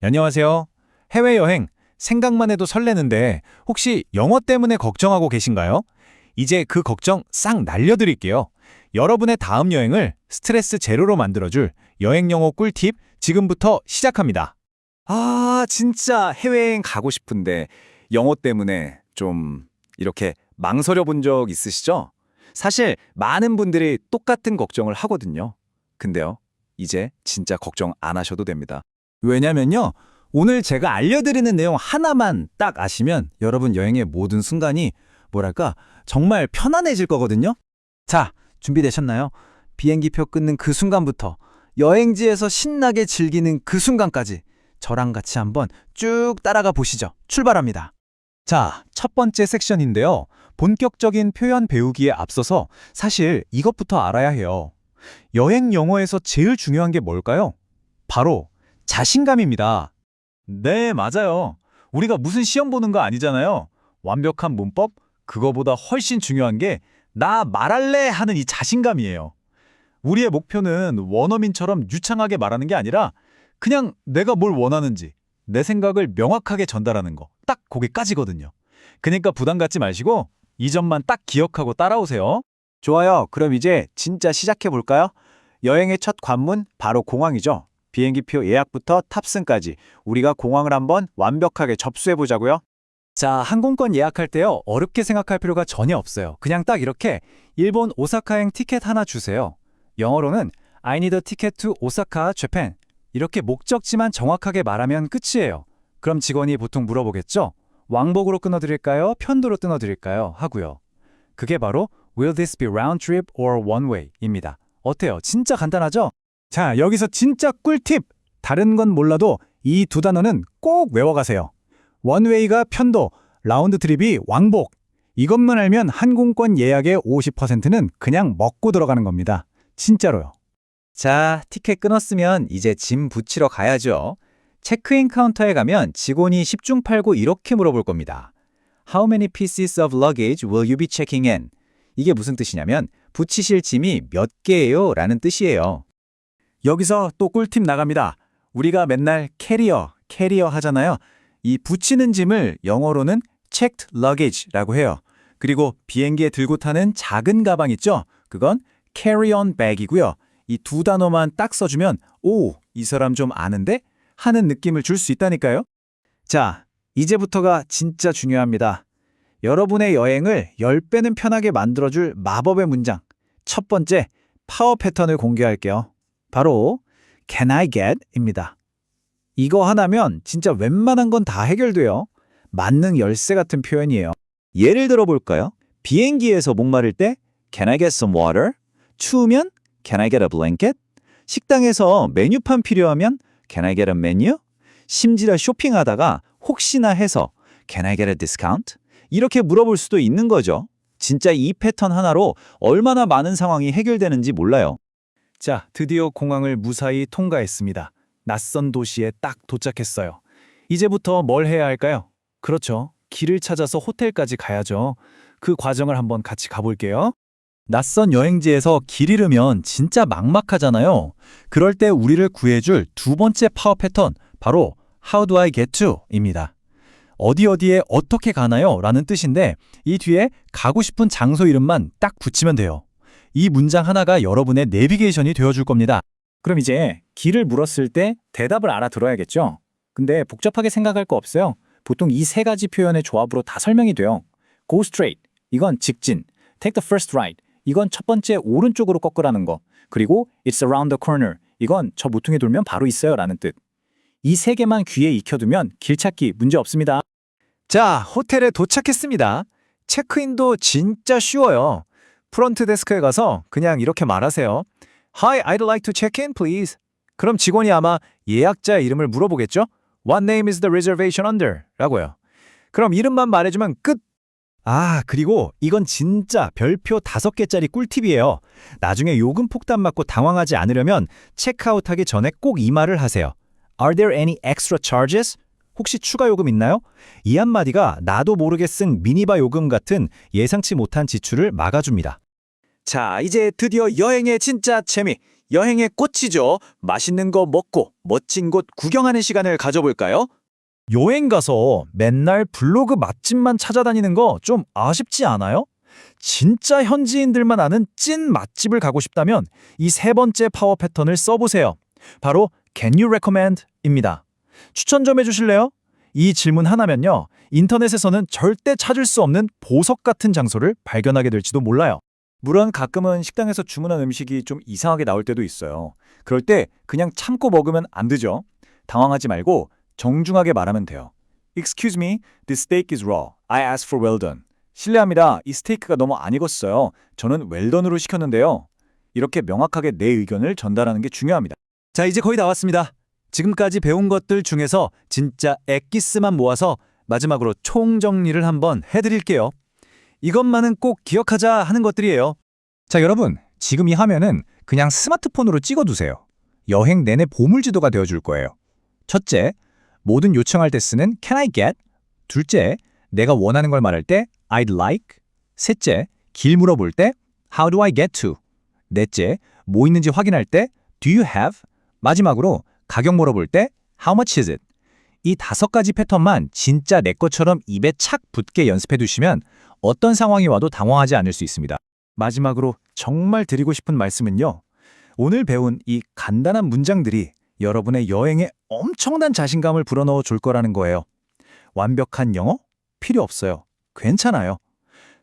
안녕하세요. 해외여행 생각만 해도 설레는데 혹시 영어 때문에 걱정하고 계신가요? 이제 그 걱정 싹 날려드릴게요. 여러분의 다음 여행을 스트레스 제로로 만들어줄 여행 영어 꿀팁 지금부터 시작합니다. 아, 진짜 해외여행 가고 싶은데 영어 때문에 좀 이렇게 망설여 본 적 있으시죠? 사실 많은 분들이 똑같은 걱정을 하거든요. 근데요, 이제 진짜 걱정 안 하셔도 됩니다. 왜냐면요, 오늘 제가 알려드리는 내용 하나만 딱 아시면 여러분 여행의 모든 순간이 뭐랄까 정말 편안해질 거거든요. 자, 준비되셨나요? 비행기표 끊는 그 순간부터 여행지에서 신나게 즐기는 그 순간까지 저랑 같이 한번 쭉 따라가 보시죠. 출발합니다. 자, 첫 번째 섹션인데요. 본격적인 표현 배우기에 앞서서 사실 이것부터 알아야 해요. 여행 영어에서 제일 중요한 게 뭘까요? 바로 자신감입니다. 네, 맞아요. 우리가 무슨 시험 보는 거 아니잖아요. 완벽한 문법? 그거보다 훨씬 중요한 게 나 말할래 하는 이 자신감이에요. 우리의 목표는 원어민처럼 유창하게 말하는 게 아니라 그냥 내가 뭘 원하는지 내 생각을 명확하게 전달하는 거. 딱 거기까지거든요. 그러니까 부담 갖지 마시고 이 점만 딱 기억하고 따라오세요. 좋아요. 그럼 이제 진짜 시작해 볼까요? 여행의 첫 관문 바로 공항이죠. 비행기표 예약부터 탑승까지 우리가 공항을 한번 완벽하게 접수해 보자고요. 자, 항공권 예약할 때요. 어렵게 생각할 필요가 전혀 없어요. 그냥 딱 이렇게 일본 오사카행 티켓 하나 주세요. 영어로는 I need a ticket to Osaka, Japan. 이렇게 목적지만 정확하게 말하면 끝이에요. 그럼 직원이 보통 물어보겠죠? 왕복으로 끊어드릴까요? 편도로 끊어드릴까요? 하고요. 그게 바로 Will this be round trip or one way?입니다. 어때요? 진짜 간단하죠? 자, 여기서 진짜 꿀팁! 다른 건 몰라도 이 두 단어는 꼭 외워가세요. 원웨이가 편도, 라운드 트립이 왕복. 이것만 알면 항공권 예약의 50%는 그냥 먹고 들어가는 겁니다. 진짜로요. 자, 티켓 끊었으면 이제 짐 붙이러 가야죠. 체크인 카운터에 가면 직원이 10중 8구 이렇게 물어볼 겁니다. How many pieces of luggage will you be checking in? 이게 무슨 뜻이냐면 붙이실 짐이 몇 개예요? 라는 뜻이에요. 여기서 또 꿀팁 나갑니다. 우리가 맨날 캐리어, 캐리어 하잖아요. 이 붙이는 짐을 영어로는 checked luggage라고 해요. 그리고 비행기에 들고 타는 작은 가방 있죠? 그건 carry-on bag이고요. 이 두 단어만 딱 써주면 오, 이 사람 좀 아는데? 하는 느낌을 줄 수 있다니까요. 자, 이제부터가 진짜 중요합니다. 여러분의 여행을 10배는 편하게 만들어줄 마법의 문장. 첫 번째, 파워 패턴을 공개할게요. 바로 Can I get? 입니다. 이거 하나면 진짜 웬만한 건 다 해결돼요. 만능 열쇠 같은 표현이에요. 예를 들어 볼까요? 비행기에서 목마를 때 Can I get some water? 추우면 Can I get a blanket? 식당에서 메뉴판 필요하면 Can I get a menu? 심지어 쇼핑하다가 혹시나 해서 Can I get a discount? 이렇게 물어볼 수도 있는 거죠. 진짜 이 패턴 하나로 얼마나 많은 상황이 해결되는지 몰라요. 자, 드디어 공항을 무사히 통과했습니다. 낯선 도시에 딱 도착했어요. 이제부터 뭘 해야 할까요? 그렇죠. 길을 찾아서 호텔까지 가야죠. 그 과정을 한번 같이 가볼게요. 낯선 여행지에서 길 잃으면 진짜 막막하잖아요. 그럴 때 우리를 구해줄 두 번째 파워 패턴, 바로 How do I get to? 입니다. 어디 어디에 어떻게 가나요? 라는 뜻인데 이 뒤에 가고 싶은 장소 이름만 딱 붙이면 돼요. 이 문장 하나가 여러분의 내비게이션이 되어줄 겁니다. 그럼 이제 길을 물었을 때 대답을 알아들어야겠죠? 근데 복잡하게 생각할 거 없어요. 보통 이 세 가지 표현의 조합으로 다 설명이 돼요. Go straight. 이건 직진. Take the first right. 이건 첫 번째 오른쪽으로 꺾으라는 거. 그리고 It's around the corner. 이건 저 모퉁이 돌면 바로 있어요 라는 뜻. 이 세 개만 귀에 익혀두면 길 찾기 문제 없습니다. 자, 호텔에 도착했습니다. 체크인도 진짜 쉬워요. 프런트 데스크에 가서 그냥 이렇게 말하세요. Hi, I'd like to check in, please. 그럼 직원이 아마 예약자 이름을 물어보겠죠? What name is the reservation under? 라고요. 그럼 이름만 말해주면 끝! 아, 그리고 이건 진짜 별표 다섯 개짜리 꿀팁이에요. 나중에 요금 폭탄 맞고 당황하지 않으려면 체크아웃하기 전에 꼭 이 말을 하세요. Are there any extra charges? 혹시 추가 요금 있나요? 이 한마디가 나도 모르게 쓴 미니바 요금 같은 예상치 못한 지출을 막아줍니다. 자, 이제 드디어 여행의 진짜 재미, 여행의 꽃이죠. 맛있는 거 먹고 멋진 곳 구경하는 시간을 가져볼까요? 여행 가서 맨날 블로그 맛집만 찾아다니는 거 좀 아쉽지 않아요? 진짜 현지인들만 아는 찐 맛집을 가고 싶다면 이 세 번째 파워 패턴을 써보세요. 바로 Can you recommend? 입니다. 추천 좀 해주실래요? 이 질문 하나면요. 인터넷에서는 절대 찾을 수 없는 보석 같은 장소를 발견하게 될지도 몰라요. 물론 가끔은 식당에서 주문한 음식이 좀 이상하게 나올 때도 있어요. 그럴 때 그냥 참고 먹으면 안 되죠. 당황하지 말고 정중하게 말하면 돼요. Excuse me, this steak is raw. I asked for well done. 실례합니다. 이 스테이크가 너무 안 익었어요. 저는 웰던으로 시켰는데요. 이렇게 명확하게 내 의견을 전달하는 게 중요합니다. 자, 이제 거의 다 왔습니다. 지금까지 배운 것들 중에서 진짜 엑기스만 모아서 마지막으로 총정리를 한번 해드릴게요. 이것만은 꼭 기억하자 하는 것들이에요. 자, 여러분. 지금 이 화면은 그냥 스마트폰으로 찍어두세요. 여행 내내 보물지도가 되어줄 거예요. 첫째, 모든 요청할 때 쓰는 can I get? 둘째, 내가 원하는 걸 말할 때 I'd like. 셋째, 길 물어볼 때 how do I get to? 넷째, 뭐 있는지 확인할 때 do you have? 마지막으로 가격 물어볼 때 how much is it? 이 다섯 가지 패턴만 진짜 내 것처럼 입에 착 붙게 연습해 두시면 어떤 상황이 와도 당황하지 않을 수 있습니다. 마지막으로 정말 드리고 싶은 말씀은요. 오늘 배운 이 간단한 문장들이 여러분의 여행에 엄청난 자신감을 불어넣어 줄 거라는 거예요. 완벽한 영어? 필요 없어요. 괜찮아요.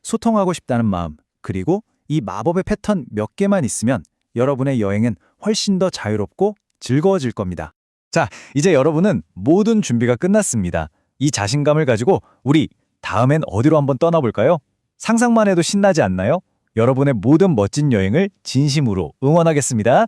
소통하고 싶다는 마음, 그리고 이 마법의 패턴 몇 개만 있으면 여러분의 여행은 훨씬 더 자유롭고 즐거워질 겁니다. 자, 이제 여러분은 모든 준비가 끝났습니다. 이 자신감을 가지고 우리 다음엔 어디로 한번 떠나볼까요? 상상만 해도 신나지 않나요? 여러분의 모든 멋진 여행을 진심으로 응원하겠습니다.